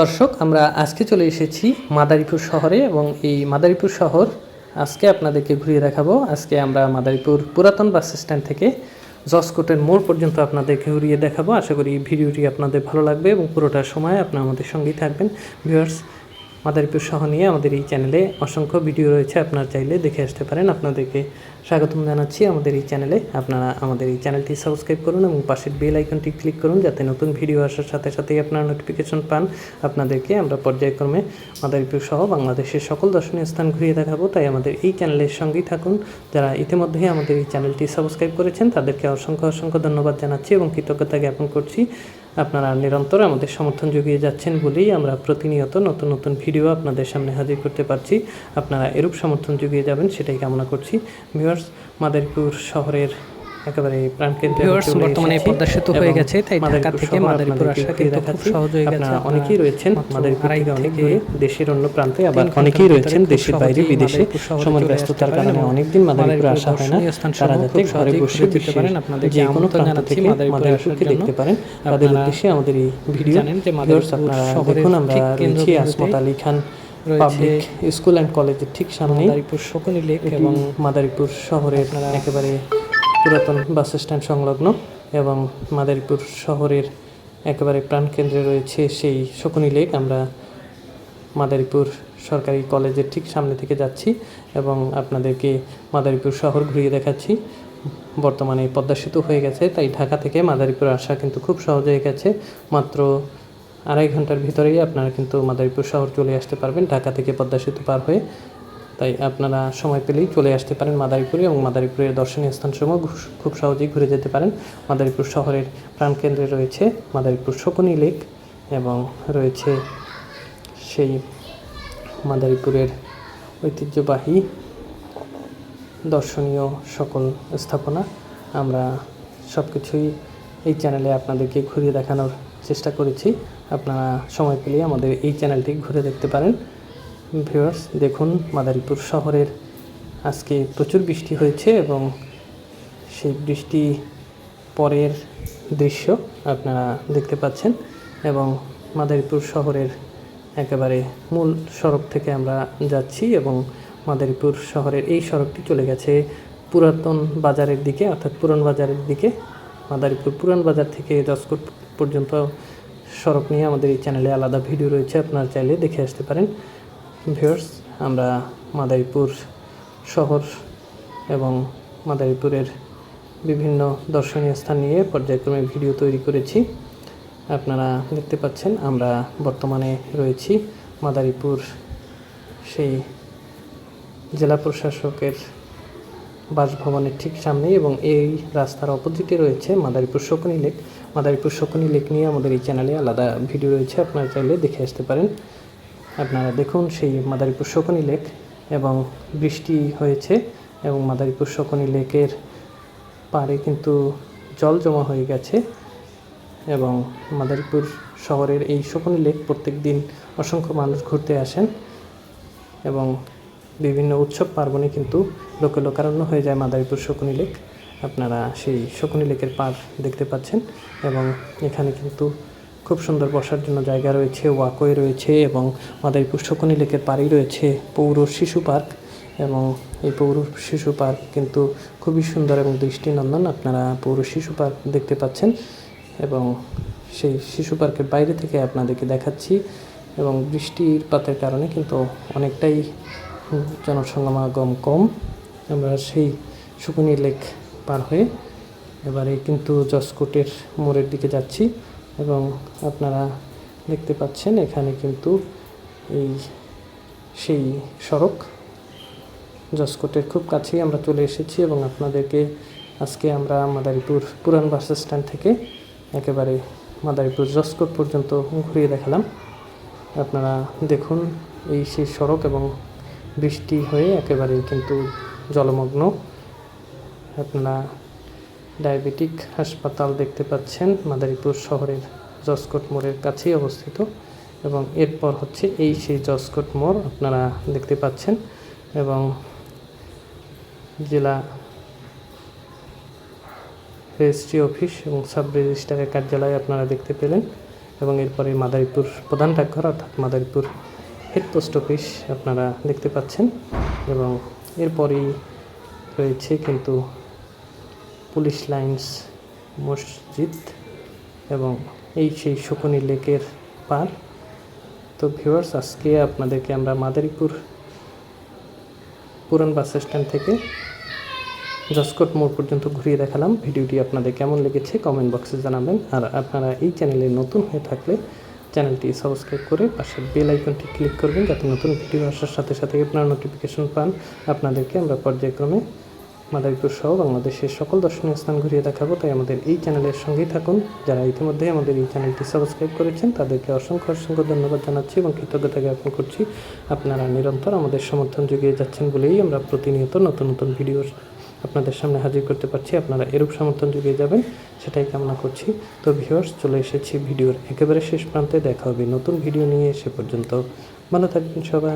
দর্শক, আমরা আজকে চলে এসেছি মাদারীপুর শহরে এবং এই মাদারীপুর শহর আজকে আপনাদেরকে ঘুরিয়ে দেখাবো। আজকে আমরা মাদারীপুর পুরাতন বাস স্ট্যান্ড থেকে জসকোটের মোড় পর্যন্ত আপনাদেরকে ঘুরিয়ে দেখাবো। আশা করি ভিডিওটি আপনাদের ভালো লাগবে এবং পুরোটা সময় আপনার আমাদের সঙ্গেই থাকবেন। ভিউয়ার্স, মাদারীপুর শহর নিয়ে আমাদের এই চ্যানেলে অসংখ্য ভিডিও রয়েছে, আপনার চাইলে দেখে আসতে পারেন। আপনাদেরকে স্বাগতম জানাচ্ছি আমাদের এই চ্যানেলে। আপনারা আমাদের এই চ্যানেলটি সাবস্ক্রাইব করুন এবং পাশের বেল আইকনটি ক্লিক করুন যাতে নতুন ভিডিও আসার সাথে সাথেই আপনারা নোটিফিকেশন পান। আপনাদেরকে আমরা পর্যায়ক্রমে মাদারীপুর সহ বাংলাদেশের সকল দর্শনীয় স্থান ঘুরিয়ে দেখাবো। তাই আমাদের এই চ্যানেলের সঙ্গেই থাকুন। যারা ইতিমধ্যেই আমাদের এই চ্যানেলটি সাবস্ক্রাইব করেছেন, তাদেরকে অসংখ্য অসংখ্য ধন্যবাদ জানাচ্ছি এবং কৃতজ্ঞতা জ্ঞাপন করছি। আপনারা নিরন্তর আমাদের সমর্থন জুগিয়ে যাচ্ছেন বলেই আমরা প্রতিনিয়ত নতুন নতুন ভিডিও আপনাদের সামনে হাজির করতে পারছি। আপনারা এরূপ সমর্থন জুগিয়ে যাবেন, সেটাই কামনা করছি। ভিউয়ার্স মাদারীপুর শহরের একেবারে প্রাণকেন্দ্রে বর্তমানে পদ্মা সেতু হয়ে গেছে, তাই ঢাকা থেকে মাদারীপুর আসা কিন্তু খুব সহজ হয়ে গেছে। অনেকেই রয়েছেন মাদারীপুর থেকে অনেক দূরে দেশের অন্য প্রান্তে আবার অনেকেই রয়েছেন দেশের বাইরে বিদেশে সময় ব্যস্ততার কারণে অনেকদিন মাদারীপুর আসা হয় না তারা যাতে ঘরে বসে দিতে পারেন। আপনাদেরকে যে কোনো প্রান্ত থেকে মাদারীপুরকে দেখতে পারেন তাদের উদ্দেশ্যে আমাদের এই ভিডিও জানেন যে মাদারীপুর দেখুন আমরা রয়েছি Asmat Ali Khan public school and কলেজের ঠিক সামনে মাদারীপুর শকুনি লেক এবং মাদারীপুর শহরের আপনারা- একেবারে পুরাতন বাস স্ট্যান্ড সংলগ্ন এবং মাদারীপুর শহরের একেবারে প্রাণকেন্দ্রে রয়েছে সেই শকুনি লেক। আমরা মাদারীপুর সরকারি কলেজের ঠিক সামনে থেকে যাচ্ছি এবং আপনাদেরকে মাদারীপুর শহর ঘুরিয়ে দেখাচ্ছি। বর্তমানে পদ্মা সেতু হয়ে গেছে, তাই ঢাকা থেকে মাদারীপুর আসা কিন্তু খুব সহজ হয়ে গেছে। মাত্র আড়াই ঘণ্টার ভিতরেই আপনারা কিন্তু মাদারীপুর শহর চলে আসতে পারবেন, ঢাকা থেকে পদ্মা সেতু পার হয়ে। তাই আপনারা সময় পেলেই চলে আসতে পারেন মাদারীপুরে এবং মাদারীপুরের দর্শনীয় স্থানসমূহ খুব সহজেই ঘুরে যেতে পারেন। মাদারীপুর শহরের প্রাণকেন্দ্রে রয়েছে মাদারীপুর শকুনি লেক এবং রয়েছে সেই মাদারীপুরের ঐতিহ্যবাহী দর্শনীয় সকল স্থাপনা। আমরা সব কিছুই এই চ্যানেলে আপনাদেরকে ঘুরিয়ে দেখানোর চেষ্টা করেছি। আপনারা সময় পেলেই আমাদের এই চ্যানেলটি ঘুরে দেখতে পারেন। ভিউয়ার্স, দেখুন মাদারীপুর শহরের আজকে প্রচুর বৃষ্টি হয়েছে এবং সেই বৃষ্টি পরের দৃশ্য আপনারা দেখতে পাচ্ছেন এবং মাদারীপুর শহরের একেবারে মূল সড়ক থেকে আমরা যাচ্ছি এবং মাদারীপুর শহরের এই সড়কটি চলে গেছে পুরাতন বাজারের দিকে, অর্থাৎ পুরান বাজারের দিকে। মাদারীপুর পুরান বাজার থেকে দশকোট পর্যন্ত সড়ক নিয়ে আমাদের এই চ্যানেলে আলাদা ভিডিও রয়েছে, আপনারা চাইলে দেখে আসতে পারেন। ভিউয়ার্স, আমরা মাদারীপুর শহর এবং মাদারীপুরের বিভিন্ন দর্শনীয় স্থান নিয়ে পর্যায়ক্রমে ভিডিও তৈরি করেছি। আপনারা দেখতে পাচ্ছেন, আমরা বর্তমানে রয়েছি মাদারীপুর সেই জেলা প্রশাসকের বাসভবনের ঠিক সামনেই এবং এই রাস্তার অপোজিটে রয়েছে মাদারীপুর শকুনি লেক। মাদারীপুর শকুনি লেক নিয়ে আমাদের এই চ্যানেলে আলাদা ভিডিও রয়েছে, আপনারা চাইলে দেখে আসতে পারেন। আপনারা দেখুন সেই মাদারীপুর শকুনি লেক এবং বৃষ্টি হয়েছে এবং মাদারীপুর শকুনি লেকের পাড়ে কিন্তু জল জমা হয়ে গেছে এবং মাদারীপুর শহরের এই শকুনি লেক প্রত্যেক দিন অসংখ্য মানুষ ঘুরতে আসেন এবং বিভিন্ন উৎসব পার্বণে কিন্তু লোকে লোকারণ্য হয়ে যায় মাদারীপুর শকুনি লেক। আপনারা সেই শকুনি লেকের পাড় দেখতে পাচ্ছেন এবং এখানে কিন্তু খুব সুন্দর বসার জন্য জায়গা রয়েছে ওয়াকওয়ে রয়েছে এবং মাদারীপুর শকুনি লেকের পাড়েই রয়েছে পৌর শিশু পার্ক এবং এই পৌর শিশু পার্ক কিন্তু খুবই সুন্দর এবং দৃষ্টিনন্দন আপনারা পৌর শিশু পার্ক দেখতে পাচ্ছেন এবং সেই শিশু পার্কের বাইরে থেকে আপনাদেরকে দেখাচ্ছি এবং বৃষ্টিপাতের কারণে কিন্তু অনেকটাই জনসমাগম কম। আমরা সেই শুকুনি লেক পার হয়ে এবারে কিন্তু জসকোটের মোড়ের দিকে যাচ্ছি। এবং আপনারা দেখতে পাচ্ছেন এখানে কিন্তু এই সেই সড়ক। জসকোটের খুব কাছেই আমরা চলে এসেছি এবং আপনাদেরকে আজকে আমরা মাদারীপুর পুরান বাস স্ট্যান্ড থেকে একেবারে মাদারীপুর জসকোট পর্যন্ত ঘুরিয়ে দেখালাম। আপনারা দেখুন এই সেই সড়ক এবং বৃষ্টি হয়ে একেবারে কিন্তু জলমগ্ন। আপনারা ডায়াবেটিক হাসপাতাল দেখতে পাচ্ছেন মাদারীপুর শহরের জসকোট মোড়ের কাছেই অবস্থিত এবং এরপর হচ্ছে এই সেই জসকোট মোড় আপনারা দেখতে পাচ্ছেন এবং জেলা রেজিস্ট্রি অফিস এবং সাব রেজিস্ট্রারের কার্যালয় আপনারা দেখতে পেলেন এবং এরপরে মাদারীপুর প্রধান ডাকঘর অর্থাৎ মাদারীপুর হেড পোস্ট অফিস আপনারা দেখতে পাচ্ছেন এবং এরপরেই রয়েছে কিন্তু পুলিশ লাইন্স, মসজিদ এবং এই সেই শকুনি লেকের পার। তো ভিউয়ার্স, আজকে আপনাদেরকে আমরা মাদারীপুর পুরান বাস স্ট্যান্ড থেকে জসকোট মোড় পর্যন্ত ঘুরিয়ে দেখালাম। ভিডিওটি আপনাদের কেমন লেগেছে কমেন্ট বক্সে জানাবেন। আর আপনারা এই চ্যানেলে নতুন হয়ে থাকলে চ্যানেলটি সাবস্ক্রাইব করে পাশে বেল আইকনটি ক্লিক করবেন, যাতে নতুন ভিডিও আসার সাথে সাথে আপনারা নোটিফিকেশন পান। আপনাদেরকে আমরা পর্যায়ক্রমে মাদারীপুর সহ বাংলাদেশের সকল দর্শনীয় স্থান ঘুরিয়ে দেখাবো, তাই আমাদের এই চ্যানেলের সঙ্গেই থাকুন। যারা ইতিমধ্যে আমাদের এই চ্যানেলটি সাবস্ক্রাইব করেছেন, তাদেরকে অসংখ্য অসংখ্য ধন্যবাদ জানাচ্ছি এবং কৃতজ্ঞতা জ্ঞাপন করছি। আপনারা নিরন্তর আমাদের সমর্থন যুগিয়ে যাচ্ছেন বলেই আমরা প্রতিনিয়ত নতুন নতুন ভিডিও আপনাদের সামনে হাজির করতে পারছি। আপনারা এরূপ সমর্থন যুগিয়ে যাবেন, সেটাই কামনা করছি। তো ভিউয়ার্স, চলে এসেছি ভিডিওর একেবারে শেষ প্রান্তে। দেখা হবে নতুন ভিডিও নিয়ে, সে পর্যন্ত। ভালো থাকবেন সবাই।